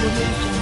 ಈ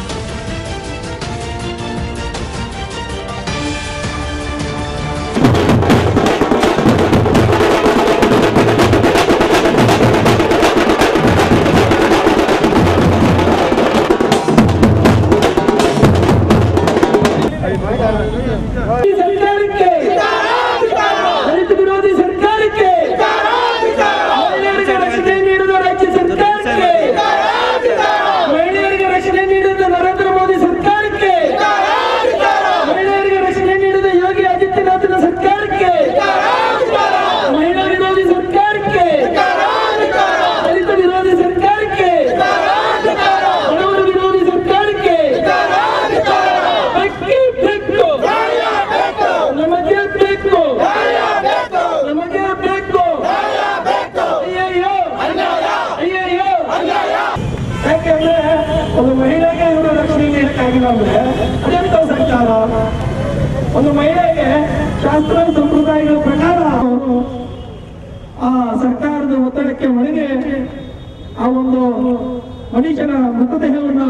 ಒಂದು ಮಹಿಳೆಗೆ ಇವರು ರಕ್ಷಣೆ ನೀಡಕ್ಕಾಗಿಲ್ಲ ಅಂದ್ರೆ ಅದೆಂತ ಸರ್ಕಾರ ಒಂದು ಮಹಿಳೆಗೆ ಶಾಸ್ತ್ರ ಸಂಪ್ರದಾಯಗಳ ಪ್ರಕಾರ ಆ ಸರ್ಕಾರದ ಒತ್ತಡಕ್ಕೆ ಒಳಗೆ ಆ ಒಂದು ಮನುಷ್ಯನ ಮೃತದೇಹವನ್ನ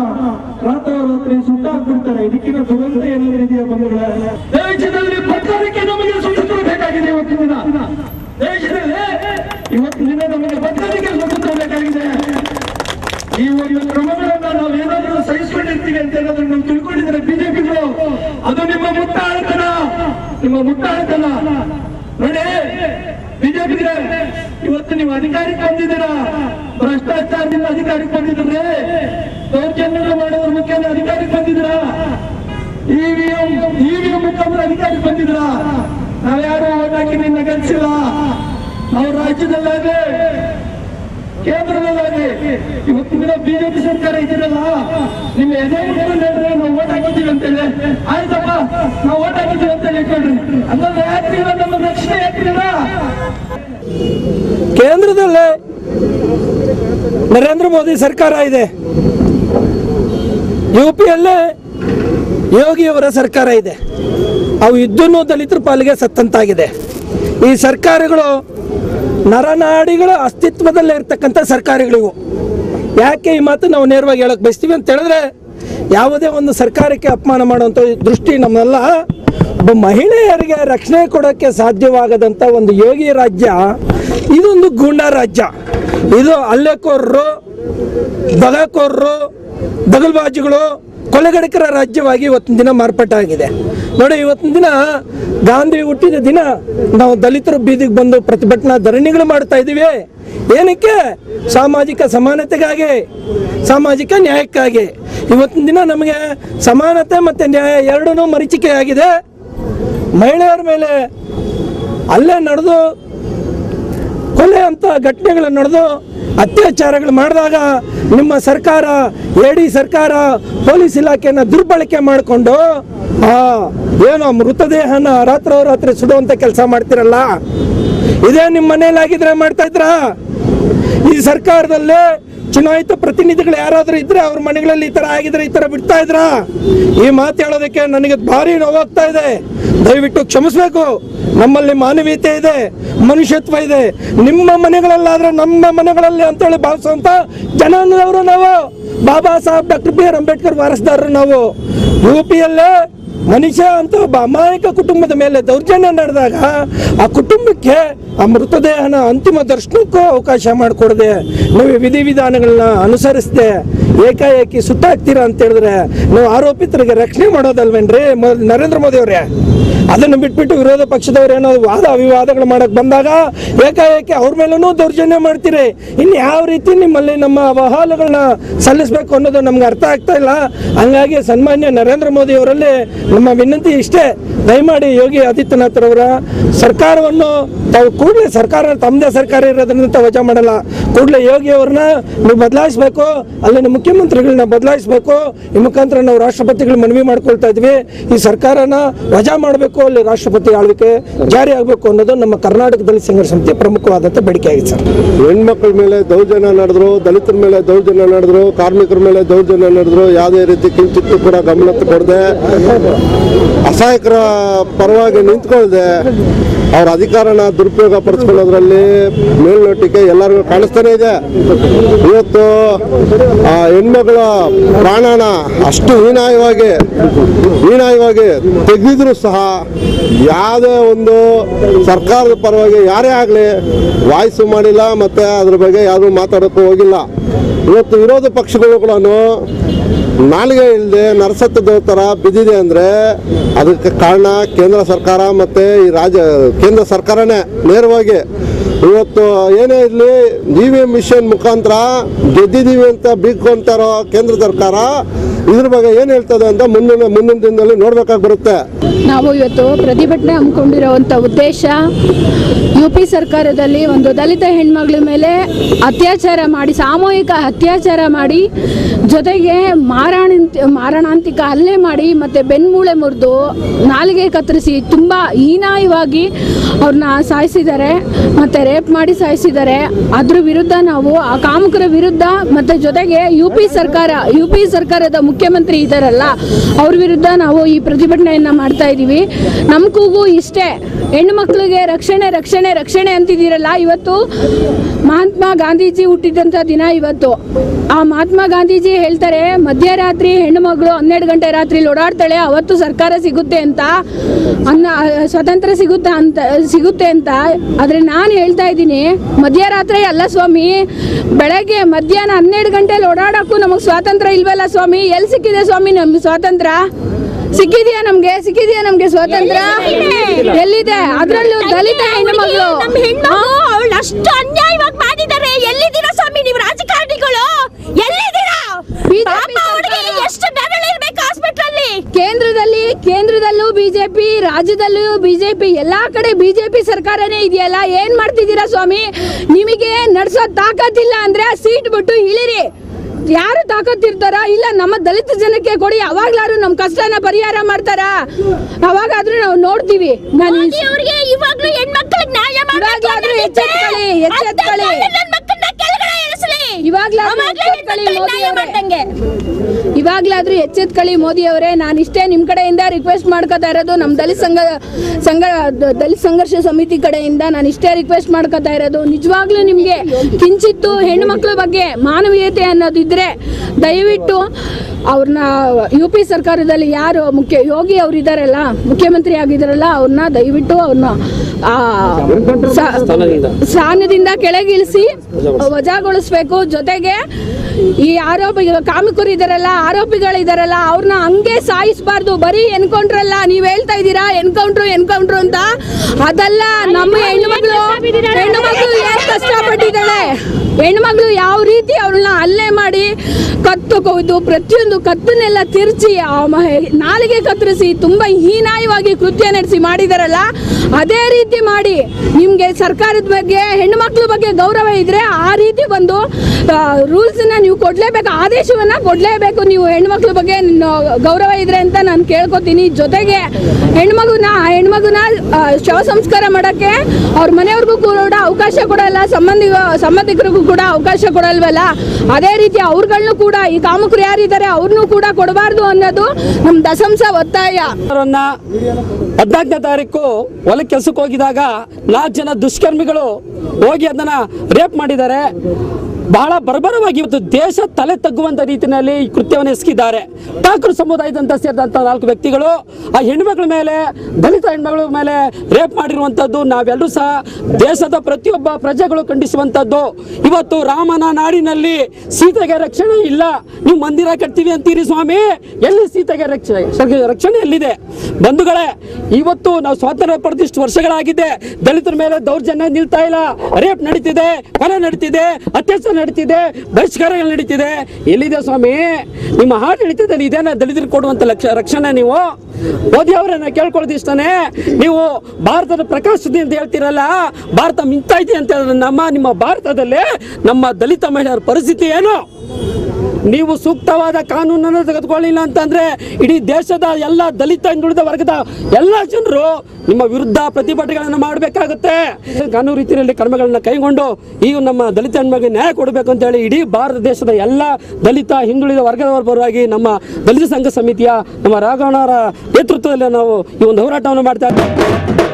ರಾತ್ರೋರಾತ್ರಿ ಸುಟ್ಟಾಕ್ಬಿಡ್ತಾರೆ. ಇದಕ್ಕಿನ ದುರಂತ ಏನಾದ್ರೂ ಇದೆಯಾ ಬಂಧುಗಳೇ ದೇಶದಲ್ಲಿ ಬದುಕೋದಕ್ಕೆ ನಮಗೆ ಸ್ವತಂತ್ರ ಬೇಕಾಗಿದೆ ಇವತ್ತಿನ ದಿನ. ದೇಶದಲ್ಲಿ ಇವತ್ತಿನ ದಿನ ನಮಗೆ ಬದಲಾವಣೆಗೆ ಸ್ವತಂತ್ರ ಬೇಕಾಗಿದೆ. ಈ ಒಂದು ಕ್ರಮಗಳನ್ನ ನಾವು ಏನಾದ್ರೂ ಸಹಿಸ್ಕೊಂಡಿರ್ತೀವಿ ಅಂತ ಏನಾದ್ರೂ ನಾವು ತಿಳ್ಕೊಂಡಿದ್ರೆ ಬಿಜೆಪಿಗಳು ಅದು ನಿಮ್ಮ ಮುಟ್ಟಾಳತನ. ನಿಮ್ಮ ಮುಟ್ಟಾಳತನ. ನೋಡಿ, ಬಿಜೆಪಿಗೆ ಇವತ್ತು ನೀವು ಅಧಿಕಾರಕ್ಕೆ ಬಂದಿದ್ದೀರಾ? ಭ್ರಷ್ಟಾಚಾರದಿಂದ ಅಧಿಕಾರಕ್ಕೆ ಬಂದಿದ್ರೆ ದೌರ್ಜನ್ಯ ಮಾಡೋದ್ರ ಮುಖ್ಯ ಅಧಿಕಾರಕ್ಕೆ ಬಂದಿದ್ದೀರಾ? ಇವಿಎಂ ಇವಿಎಂ ಮುಖಾಂತರ ಅಧಿಕಾರಿ ಬಂದಿದ್ರ ನಾವ್ಯಾರು ಓಟ್ ಹಾಕಿ ನಿನ್ನ ಗೆಲ್ಸಿಲ್ಲ. ನಾವು ರಾಜ್ಯದಲ್ಲಾಗೆ ಕೇಂದ್ರದಲ್ಲಾಗಿ ಇವತ್ತು ದಿನ ಬಿಜೆಪಿ ಸರ್ಕಾರ ಇದ್ದೀರಲ್ಲ ನಿಮ್ಮ ಎದೆ ನೋಡ್ರಿ ನಾವು ಓಟ್ ಹಾಕಿದ್ದೀವಿ ಅಂತೇಳಿ. ಆಯ್ತಪ್ಪ, ನಾವು ಓಟ್ ಹಾಕಿದ್ದೀವಿ ಅಂತ ಹೇಳ್ಕೊಳ್ರಿ. ಅಂದ್ರೆ ಯಾಕಿಲ್ಲ ನಮ್ಮ ರಕ್ಷಣೆ ಯಾಕಿಲ್ಲ ಕೇಂದ್ರದಲ್ಲಿ ನರೇಂದ್ರ ಮೋದಿ ಸರ್ಕಾರ ಇದೆ. ಯು ಪಿಯಲ್ಲೇ ಯೋಗಿಯವರ ಸರ್ಕಾರ ಇದೆ. ಅವು ಇದ್ದೂ ದಲಿತರ ಪಾಲಿಗೆ ಸತ್ತಂತಾಗಿದೆ. ಈ ಸರ್ಕಾರಗಳು ನರನಾಡಿಗಳ ಅಸ್ತಿತ್ವದಲ್ಲೇ ಇರ್ತಕ್ಕಂಥ ಸರ್ಕಾರಗಳಿವು. ಯಾಕೆ ಈ ಮಾತು ನಾವು ನೇರವಾಗಿ ಹೇಳಕ್ ಬಯಸ್ತೀವಿ ಅಂತ ಹೇಳಿದ್ರೆ, ಯಾವುದೇ ಒಂದು ಸರ್ಕಾರಕ್ಕೆ ಅಪಮಾನ ಮಾಡುವಂಥ ದೃಷ್ಟಿ ನಮ್ಮನ್ನೆಲ್ಲ ಒಬ್ಬ ಮಹಿಳೆಯರಿಗೆ ರಕ್ಷಣೆ ಕೊಡೋಕ್ಕೆ ಸಾಧ್ಯವಾಗದಂಥ ಒಂದು ಯೋಗಿ ರಾಜ್ಯ, ಇದೊಂದು ಗೂಂಡ ರಾಜ್ಯ. ಇದು ಹಲ್ಲೆಕೋರರು ದಗಕೋರರು ದಗಲ್ಬಾಜಿಗಳು ಕೊಲೆಗಡಕರ ರಾಜ್ಯವಾಗಿ ಇವತ್ತಿನ ದಿನ ಮಾರ್ಪಾಟಾಗಿದೆ. ನೋಡಿ, ಇವತ್ತಿನ ದಿನ ಗಾಂಧಿ ಹುಟ್ಟಿದ ದಿನ ನಾವು ದಲಿತರು ಬೀದಿಗೆ ಬಂದು ಪ್ರತಿಭಟನಾ ಧರಣಿಗಳು ಮಾಡ್ತಾ ಇದ್ದೀವಿ. ಏನಕ್ಕೆ? ಸಾಮಾಜಿಕ ಸಮಾನತೆಗಾಗಿ, ಸಾಮಾಜಿಕ ನ್ಯಾಯಕ್ಕಾಗಿ. ಇವತ್ತಿನ ದಿನ ನಮಗೆ ಸಮಾನತೆ ಮತ್ತು ನ್ಯಾಯ ಎರಡೂ ಮರೀಚಿಕೆಯಾಗಿದೆ. ಮಹಿಳೆಯರ ಮೇಲೆ ಅಲ್ಲೇ ನಡೆದು ಘಟನೆಗಳು ನಡೆದು ಅತ್ಯಾಚಾರಗಳು ಮಾಡಿದಾಗ ನಿಮ್ಮ ಸರ್ಕಾರ ಎಡಿ ಸರ್ಕಾರ, ಪೊಲೀಸ್ ಇಲಾಖೆಯನ್ನು ದುರ್ಬಳಕೆ ಮಾಡಿಕೊಂಡು, ಆ, ಏನೋ ಮೃತದೇಹನ ರಾತ್ರೋರಾತ್ರಿ ಸುಡುವಂತ ಕೆಲಸ ಮಾಡ್ತಿರಲ್ಲ? ಇದೇ ನಿಮ್ಮ ಮನೇಲಾಗಿದ್ರೆ ಮಾಡ್ತಾ ಇದ್ರ? ಈ ಸರ್ಕಾರದಲ್ಲೇ ಚುನಾಯಿತ ಪ್ರತಿನಿಧಿಗಳು ಯಾರಾದರೂ ಇದ್ರೆ ಅವ್ರ ಮನೆಗಳಲ್ಲಿ ಈ ತರ ಆಗಿದ್ರೆ ಈ ತರ ಬಿಡ್ತಾ ಇದ್ರ? ಈ ಮಾತು ಹೇಳೋದಕ್ಕೆ ನನಗೆ ಭಾರಿ ನೋವಾಗ್ತಾ ಇದೆ. ದಯವಿಟ್ಟು ಕ್ಷಮಿಸ್ಬೇಕು. ನಮ್ಮಲ್ಲಿ ಮಾನವೀಯತೆ ಇದೆ, ಮನುಷ್ಯತ್ವ ಇದೆ. ನಿಮ್ಮ ಮನೆಗಳಲ್ಲಾದ್ರೆ ನಮ್ಮ ಮನೆಗಳಲ್ಲಿ ಅಂತೇಳಿ ಭಾವಿಸುವಂತ ಜನಾಂಗದವರು ನಾವು. Baba Saheb doctor B R Ambedkar ವಾರಸ್ದಾರರು ನಾವು. ಯು ಪಿಯಲ್ಲೇ ಮನುಷ್ಯ ಅಂತ ಒಬ್ಬ ಅಮಾಯಕ ಕುಟುಂಬದ ಮೇಲೆ ದೌರ್ಜನ್ಯ ನಡೆದಾಗ ಆ ಕುಟುಂಬಕ್ಕೆ ಆ ಮೃತದೇಹನ ಅಂತಿಮ ದರ್ಶನಕ್ಕೂ ಅವಕಾಶ ಮಾಡಿಕೊಡದೆ ನೀವು ವಿಧಿವಿಧಾನಗಳನ್ನ ಅನುಸರಿಸದೆ ಏಕಾಏಕಿ ಸುತ್ತಾಕ್ತೀರಾ ಅಂತ ಹೇಳಿದ್ರೆ ನೀವು ಆರೋಪಿತರಿಗೆ ರಕ್ಷಣೆ ಮಾಡೋದಲ್ವೇನ್ರಿ? ನರೇಂದ್ರ ಮೋದಿ ಅವರೇ ಅದನ್ನು ಬಿಟ್ಬಿಟ್ಟು ವಿರೋಧ ಪಕ್ಷದವ್ರು ಏನೋ ವಾದ ವಿವಾದಗಳು ಮಾಡಕ್ ಬಂದಾಗ ಏಕಾಏಕಿ ಅವ್ರ ಮೇಲೂ ದೌರ್ಜನ್ಯ ಮಾಡ್ತೀರಿ. ಇನ್ನು ಯಾವ ರೀತಿ ನಿಮ್ಮಲ್ಲಿ ನಮ್ಮ ಅಹವಾಲುಗಳನ್ನ ಸಲ್ಲಿಸಬೇಕು ಅನ್ನೋದು ನಮ್ಗೆ ಅರ್ಥ ಆಗ್ತಾ ಇಲ್ಲ. ಹಂಗಾಗಿ ಸನ್ಮಾನ್ಯ ನರೇಂದ್ರ ಮೋದಿ ಅವರಲ್ಲಿ ನಮ್ಮ ವಿನಂತಿ ಇಷ್ಟೇ. ದಯಮಾಡಿ ಯೋಗಿ ಆದಿತ್ಯನಾಥ್ ಅವರ ಸರ್ಕಾರವನ್ನು ತಾವು ಕೂಡಲೇ ಸರ್ಕಾರ, ತಮ್ಮದೇ ಸರ್ಕಾರ ಇರೋದ್ರಿಂದ ತಾವು ವಜಾ ಮಾಡಲ್ಲ. ಕೂಡಲೇ ಯೋಗಿ ಅವ್ರನ್ನ ನೀವು ಬದಲಾಯಿಸಬೇಕು, ಅಲ್ಲಿನ ಮುಖ್ಯಮಂತ್ರಿಗಳನ್ನ ಬದಲಾಯಿಸಬೇಕು, ಈ ಮುಖಾಂತರ ನಾವು ರಾಷ್ಟ್ರಪತಿಗಳು ಮನವಿ ಮಾಡ್ಕೊಳ್ತಾ ಇದ್ವಿ. ಈ ಸರ್ಕಾರನ ವಜಾ ಮಾಡಬೇಕು, ಅಲ್ಲಿ ರಾಷ್ಟ್ರಪತಿ ಆಳ್ವಿಕೆ ಜಾರಿ ಆಗಬೇಕು ಅನ್ನೋದು ನಮ್ಮ ಕರ್ನಾಟಕ ದಲಿತ ಸಂಘರ್ಷ ಸಮಿತಿಯ ಪ್ರಮುಖವಾದಂಥ ಬೇಡಿಕೆ ಆಗಿದೆ ಸರ್. ಹೆಣ್ಮಕ್ಳ ಮೇಲೆ ದೌರ್ಜನ್ಯ ನಡೆದ್ರು, ದಲಿತರ ಮೇಲೆ ದೌರ್ಜನ್ಯ ನಡೆದ್ರು, ಕಾರ್ಮಿಕರ ಮೇಲೆ ದೌರ್ಜನ್ಯ ನಡೆದ್ರು, ಯಾವುದೇ ರೀತಿ ಕಿಂಚಿತ್ತು ಕೂಡ ಗಮನ ಕೊಡದೆ ಅಸಹಾಯಕರ ಪರವಾಗಿ ನಿಂತ್ಕೊಳ್ದೆ ಅವ್ರ ಅಧಿಕಾರನ ದುರುಪಯೋಗ ಪಡಿಸ್ಕೊಳ್ಳೋದ್ರಲ್ಲಿ ಮೇಲ್ನೋಟಿಕೆ ಎಲ್ಲರಿಗೂ ಕಾಣಿಸ್ತಾನೆ ಇದೆ. ಇವತ್ತು, ಆ, ಹೆಣ್ಮಗಳ ಪ್ರಾಣನ ಅಷ್ಟು ಹೀನಾಯವಾಗಿ ಹೀನಾಯವಾಗಿ ತೆಗೆದಿದ್ರು ಸಹ ಯಾವುದೇ ಒಂದು ಸರ್ಕಾರದ ಪರವಾಗಿ ಯಾರೇ ಆಗಲಿ ವಾಯ್ಸು ಮಾಡಿಲ್ಲ ಮತ್ತು ಅದ್ರ ಬಗ್ಗೆ ಯಾರು ಮಾತಾಡೋಕ್ಕೂ ಹೋಗಿಲ್ಲ. ಇವತ್ತು ವಿರೋಧ ಪಕ್ಷಗಳು ಕೂಡ ನಾಲಿಗೆ ಇಲ್ಲದೆ ನರಸತ್ತದ ಥರ ಬಿದ್ದಿದೆ ಅಂದರೆ ಅದಕ್ಕೆ ಕಾರಣ ಕೇಂದ್ರ ಸರ್ಕಾರ ಮತ್ತು ಈ ರಾಜ್ಯ, ಕೇಂದ್ರ ಸರ್ಕಾರನೇ ನೇರವಾಗಿ. ಇವತ್ತು ಏನೇ ಇರಲಿ ಇ ವಿ ಮಿಷನ್ ಮುಖಾಂತರ ಗೆದ್ದಿದ್ದೀವಿ ಅಂತ ಬೀಗ್ಕೊಂತಾರೋ ಕೇಂದ್ರ ಸರ್ಕಾರ ಇದ್ರ ಬಗ್ಗೆ ಏನು ಹೇಳ್ತದೆ ಅಂತ ಮುಂದಿನ ಮುಂದಿನ ದಿನದಲ್ಲಿ ನೋಡ್ಬೇಕಾಗಿ ಬರುತ್ತೆ. ನಾವು ಇವತ್ತು ಪ್ರತಿಭಟನೆ ಹಮ್ಮಿಕೊಂಡಿರುವಂಥ ಉದ್ದೇಶ ಯು ಪಿ ಸರ್ಕಾರದಲ್ಲಿ ಒಂದು ದಲಿತ ಹೆಣ್ಮಗಳ ಮೇಲೆ ಅತ್ಯಾಚಾರ ಮಾಡಿ, ಸಾಮೂಹಿಕ ಅತ್ಯಾಚಾರ ಮಾಡಿ, ಜೊತೆಗೆ ಮಾರಾಣ ಮಾರಣಾಂತಿಕ ಹಲ್ಲೆ ಮಾಡಿ, ಮತ್ತು ಬೆನ್ಮೂಳೆ ಮುರಿದು ನಾಲಿಗೆ ಕತ್ತರಿಸಿ ತುಂಬ ಹೀನಾಯವಾಗಿ ಅವ್ರನ್ನ ಸಾಯಿಸಿದ್ದಾರೆ, ಮತ್ತು ರೇಪ್ ಮಾಡಿ ಸಾಯಿಸಿದ್ದಾರೆ. ಅದ್ರ ವಿರುದ್ಧ ನಾವು ಆ ಕಾಮಕರ ವಿರುದ್ಧ ಮತ್ತು ಜೊತೆಗೆ ಯು ಪಿ ಸರ್ಕಾರ ಯು ಪಿ ಸರ್ಕಾರದ ಮುಖ್ಯಮಂತ್ರಿ ಇದ್ದಾರಲ್ಲ ಅವ್ರ ವಿರುದ್ಧ ನಾವು ಈ ಪ್ರತಿಭಟನೆಯನ್ನ ಮಾಡ್ತಾ ಇದ್ದೀವಿ ನಮ್ಮ ಕೂಗು ಇಷ್ಟೇ. ಹೆಣ್ಣು ಮಕ್ಕಳಿಗೆ ರಕ್ಷಣೆ ರಕ್ಷಣೆ ರಕ್ಷಣೆ ಅಂತಿದ್ದೀರಲ್ಲ, ಇವತ್ತು ಮಹಾತ್ಮ ಗಾಂಧೀಜಿ ಹುಟ್ಟಿದಂಥ ದಿನ ಇವತ್ತು. ಆ ಮಹಾತ್ಮ ಗಾಂಧೀಜಿ ಹೇಳ್ತಾರೆ ಮಧ್ಯರಾತ್ರಿ ಹೆಣ್ಣು ಮಗಳು ಹನ್ನೆರಡು ಗಂಟೆ ರಾತ್ರಿ ಓಡಾಡ್ತಾಳೆ ಅವತ್ತು ಸರ್ಕಾರ ಸಿಗುತ್ತೆ ಅಂತ ಅನ್ನ ಸ್ವತಂತ್ರ ಸಿಗುತ್ತೆ ಅಂತ ಸಿಗುತ್ತೆ ಅಂತ. ಆದರೆ ನಾನು ಹೇಳ್ತಾ ಇದ್ದೀನಿ ಮಧ್ಯರಾತ್ರಿ ಅಲ್ಲ ಸ್ವಾಮಿ ಬೆಳಗ್ಗೆ ಮಧ್ಯಾಹ್ನ ಹನ್ನೆರಡು ಗಂಟೆಲಿ ಓಡಾಡೋಕ್ಕೂ ನಮಗೆ ಸ್ವಾತಂತ್ರ್ಯ ಇಲ್ವಲ್ಲ ಸ್ವಾಮಿ? ಎಲ್ಲಿ ಸಿಕ್ಕಿದೆ ಸ್ವಾಮಿ ನಮ್ಗೆ ಸ್ವಾತಂತ್ರ್ಯ? ಸಿಕ್ಕಿದ್ಯಾ ನಮ್ಗೆ? ಸಿಕ್ಕಿದ್ಯಾ ನಮ್ಗೆ ಸ್ವಾತಂತ್ರ್ಯ? ಎಲ್ಲಿದೆ? ಅದರಲ್ಲೂ ದಲಿತ ಹೆಣ್ಣು ಮಗಳು. ನಮ್ಮ ಹೆಣ್ಣು ಅವಳು ಅಷ್ಟು ಅನ್ಯಾಯವಾಗಿ ಮಾಡಿದ್ದಾರೆ ಎಲ್ಲಿದ್ದೀರಾ ಸ್ವಾಮಿ ನೀವು ರಾಜಕಾರಣಿಗಳು ಎಲ್ಲಿದ್ದೀರಾ BJP ಪಾಪ ಅವ್ರಿಗೆ ಸರ್ಕಾರ. ಎಷ್ಟು ನೆರಳಿರ್ಬೇಕು ಹಾಸ್ಪಿಟಲ್ ಅಲ್ಲಿ ಕೇಂದ್ರದಲ್ಲಿ ಕೇಂದ್ರದಲ್ಲೂ ಬಿಜೆಪಿ ರಾಜ್ಯದಲ್ಲೂ ಬಿಜೆಪಿ ಎಲ್ಲಾ ಕಡೆ ಬಿಜೆಪಿ ಸರ್ಕಾರನೇ ಇದೆಯಲ್ಲ? ಏನ್ ಮಾಡ್ತಿದ್ದೀರಾ ಸ್ವಾಮಿ? ನಿಮಗೆ ನಡ್ಸೋ ತಾಕತ್ತಿಲ್ಲ ಅಂದ್ರೆ ಸೀಟ್ ಬಿಟ್ಟು ಇಳಿರಿ. ಯಾರು ತಾಕತ್ತಿರ್ತಾರ ಇಲ್ಲ ನಮ್ಮ ದಲಿತ ಜನಕ್ಕೆ ಕೊಡಿ. ಅವಾಗ್ಲಾರು ನಮ್ಮ ಕಷ್ಟನ ಪರಿಹಾರ ಮಾಡ್ತಾರ? ಅವಾಗಾದ್ರೂ ನಾವು ನೋಡ್ತೀವಿ. ನಾನು ಇವಾಗ್ಲೂ ಹೆಣ್ಮಕ್ಳಿಗೆ ನ್ಯಾಯ ಎಚ್ಚೆತ್ಕೊಳ್ಳಿ, ಎಚ್ಚೆತ್ಕೊಳ್ಳಿ. ಇವಾಗ್ಲಾದ್ರೂ ಎಚ್ಚೆತ್ ಎಚ್ಚೆತ್ಕೊಳ್ಳಿ ಮೋದಿ ಅವರೇ. ನಾನು ಇಷ್ಟೇ ನಿಮ್ಮ ಕಡೆಯಿಂದ ರಿಕ್ವೆಸ್ಟ್ ಮಾಡ್ಕೋತಾ ಇರೋದು ನಮ್ಮ ದಲಿತ ಸಂಘ ಸಂಘ ದಲಿತ ಸಂಘರ್ಷ ಸಮಿತಿ ಕಡೆಯಿಂದ ನಾನು ಇಷ್ಟೇ ರಿಕ್ವೆಸ್ಟ್ ಮಾಡ್ಕೋತಾ ಇರೋದು. ನಿಜವಾಗ್ಲೂ ನಿಮಗೆ ಕಿಂಚಿತ್ತು ಹೆಣ್ಣು ಮಕ್ಕಳ ಬಗ್ಗೆ ಮಾನವೀಯತೆ ಅನ್ನೋದಿದ್ರೆ ದಯವಿಟ್ಟು ಅವ್ರನ್ನ ಯು ಪಿ ಸರ್ಕಾರದಲ್ಲಿ ಯಾರು ಮುಖ್ಯ ಯೋಗಿ ಅವ್ರು ಇದ್ದಾರಲ್ಲ ಮುಖ್ಯಮಂತ್ರಿ ಆಗಿದಾರಲ್ಲ ಅವ್ರನ್ನ ದಯವಿಟ್ಟು ಅವ್ರನ್ನ ಸ್ಥಾನದಿಂದ. ಕೆಳಗಿಳಿಸಿ ವಜಾಗೊಳಿಸ್ಬೇಕು. ಜೊತೆಗೆ ಈ ಆರೋಪಿ ಕಾಮಿಕರು ಇದಾರಲ್ಲ ಆರೋಪಿಗಳಿದಾರಲ್ಲ ಅವ್ರನ್ನ ಹಂಗೆ ಸಾಯಿಸಬಾರ್ದು. ಬರೀ ಎನ್ಕೌಂಟ್ರಲ್ಲ ನೀವ್ ಹೇಳ್ತಾ ಇದ್ದೀರಾ? ಎನ್ಕೌಂಟ್ರು ಎನ್ಕೌಂಟ್ರು ಅಂತ? ಅದಲ್ಲ ನಮ್ಮ ಹೆಣ್ಮಕ್ಳು ಹೆಣ್ಮಗಳು ಯಾರು ಕಷ್ಟಪಟ್ಟಿದ್ದಾಳೆ? ಹೆಣ್ಮಗಳು ಯಾವ ರೀತಿ ಅವ್ರನ್ನ ಅಲ್ಲೇ ಮಾಡಿ ಕತ್ತು ಕೊಯ್ದು ಪ್ರತಿಯೊಂದು ಕತ್ತನ್ನೆಲ್ಲ ತಿರ್ಚಿ, ಆ ಮಹಿ- ನಾಲಿಗೆ ಕತ್ತರಿಸಿ, ತುಂಬಾ ಹೀನಾಯವಾಗಿ ಕೃತ್ಯ ನಡೆಸಿ ಮಾಡಿದಾರಲ್ಲ, ಅದೇ ರೀತಿ ಮಾಡಿ. ನಿಮ್ಗೆ ಸರ್ಕಾರದ ಬಗ್ಗೆ ಹೆಣ್ಣು ಬಗ್ಗೆ ಗೌರವ ಇದ್ರೆ ಆ ರೀತಿ ಒಂದು ರೂಲ್ಸ್ನ ನೀವು ಕೊಡ್ಲೇಬೇಕು, ಆದೇಶವನ್ನ ಕೊಡ್ಲೇಬೇಕು ನೀವು ಹೆಣ್ಮಕ್ಳ ಬಗ್ಗೆ ಗೌರವ ಇದ್ರೆ ಅಂತ ನಾನು ಕೇಳ್ಕೊತೀನಿ. ಜೊತೆಗೆ ಹೆಣ್ಮಗುನ ಹೆಣ್ಮಗುನ ಶವ ಸಂಸ್ಕಾರ ಮಾಡಕ್ಕೆ ಅವ್ರ ಮನೆಯವ್ರಿಗೂ ಕೂಡ ಅವಕಾಶ ಕೊಡಲ್ಲ, ಸಂಬಂಧಿ, ಸಂಬಂಧಿಕರಿಗೂ ಕೂಡ ಅವಕಾಶ ಕೊಡಲ್ವಲ್ಲ? ಅದೇ ರೀತಿ ಅವ್ರುಗಳ್ನು ಕೂಡ, ಈ ಕಾಮಕರು ಯಾರಿದ್ದಾರೆ ಅವ್ರನ್ನೂ ಕೂಡ ಕೊಡಬಾರ್ದು ಅನ್ನೋದು ನಮ್ಮ ದಸಂಸ ಒತ್ತಾಯ. ಹದಿನಾಲ್ಕನೇ ತಾರೀಕು ಹೊಲ ಕೆಲಸಕ್ಕೆ ಹೋಗಿದಾಗ ನಾಲ್ಕು ಜನ ದುಷ್ಕರ್ಮಿಗಳು ಹೋಗಿ ಅದನ್ನ ರೇಪ್ ಮಾಡಿದ್ದಾರೆ. ಬಹಳ ಬರ್ಬರವಾಗಿ ಇವತ್ತು ದೇಶ ತಲೆ ತಗ್ಗುವಂತ ರೀತಿಯಲ್ಲಿ ಈ ಕೃತ್ಯವನ್ನು ಎಸಗಿದ್ದಾರೆ. ಠಾಕೂರ್ ಸಮುದಾಯದಂತ ಸೇರಿದಂತ ನಾಲ್ಕು ವ್ಯಕ್ತಿಗಳು, ಆ ಹೆಣ್ಮಕ್ಳ ಮೇಲೆ, ದಲಿತ ಹೆಣ್ಮಗಳ ಮೇಲೆ ರೇಪ್ ಮಾಡಿರುವಂಥದ್ದು ನಾವೆಲ್ಲರೂ ಸಹ ದೇಶದ ಪ್ರತಿಯೊಬ್ಬ ಪ್ರಜೆಗಳು ಖಂಡಿಸುವಂಥದ್ದು ಇವತ್ತು ರಾಮನ ನಾಡಿನಲ್ಲಿ ಸೀತೆಗೆ ರಕ್ಷಣೆ ಇಲ್ಲ. ನೀವು ಮಂದಿರ ಕಟ್ತೀವಿ ಅಂತೀರಿ ಸ್ವಾಮಿ. ಎಲ್ಲಿ ಸೀತೆಗೆ ರಕ್ಷಣೆ ರಕ್ಷಣೆ ಎಲ್ಲಿದೆ? ಬಂಧುಗಳೇ, ಇವತ್ತು ನಾವು ಸ್ವಾತಂತ್ರ್ಯ ಪಡೆದಿಷ್ಟು ವರ್ಷಗಳಾಗಿದೆ. ದಲಿತರ ಮೇಲೆ ದೌರ್ಜನ್ಯ ನಿಲ್ತಾ ಇಲ್ಲ. ರೇಪ್ ನಡೀತಿದೆ, ಕೊಲೆ ನಡೀತಿದೆ, ಅತ್ಯಾಚಾರ ನಡೀತಿದೆ, ಬಹಿಷ್ಕಾರಗಳು ನಡೀತಿದೆ. ಎಲ್ಲಿದೆ ಸ್ವಾಮಿ? ನಿಮ್ಮ ಆಡಳಿತದಲ್ಲಿ ಇದೇನ ದಲಿತರಿಗೆ ಕೊಡುವಂತ ಲಕ್ಷ, ರಕ್ಷಣೆ ನೀವು? ಮೋದಿ ಅವರನ್ನ ಕೇಳ್ಕೊಳ್ಳೋದು ಇಷ್ಟನೇ? ನೀವು ಭಾರತದ ಪ್ರಕಾಶದಿ ಅಂತ ಹೇಳ್ತಿರಲ್ಲ, ಭಾರತ ಮಿಂತಾಯ್ತಿ ಅಂತ ಹೇಳಿದ್ರೆ ನಮ್ಮ, ನಿಮ್ಮ ಭಾರತದಲ್ಲಿ ನಮ್ಮ ದಲಿತ ಮಹಿಳೆಯರ ಪರಿಸ್ಥಿತಿ ಏನು? ನೀವು ಸೂಕ್ತವಾದ ಕಾನೂನನ್ನು ತೆಗೆದುಕೊಳ್ಳಿಲ್ಲ ಅಂತಂದರೆ ಇಡೀ ದೇಶದ ಎಲ್ಲ ದಲಿತ, ಹಿಂದುಳಿದ ವರ್ಗದ ಎಲ್ಲ ಜನರು ನಿಮ್ಮ ವಿರುದ್ಧ ಪ್ರತಿಭಟನೆಗಳನ್ನು ಮಾಡಬೇಕಾಗುತ್ತೆ. ಕಾನೂನು ರೀತಿಯಲ್ಲಿ ಕ್ರಮಗಳನ್ನು ಕೈಗೊಂಡು ಈ ನಮ್ಮ ದಲಿತ ಹೆಣ್ಮಗಳಿಗೆ ನ್ಯಾಯ ಕೊಡಬೇಕು ಅಂತ ಹೇಳಿ ಇಡೀ ಭಾರತ ದೇಶದ ಎಲ್ಲ ದಲಿತ, ಹಿಂದುಳಿದ ವರ್ಗದವರ ಪರವಾಗಿ ನಮ್ಮ ದಲಿತ ಸಂಘ ಸಮಿತಿಯ ನಮ್ಮ ರಾಘವಣ್ಣವರ ನೇತೃತ್ವದಲ್ಲಿ ನಾವು ಈ ಒಂದು ಹೋರಾಟವನ್ನು ಮಾಡ್ತಾ ಇದ್ದೇವೆ.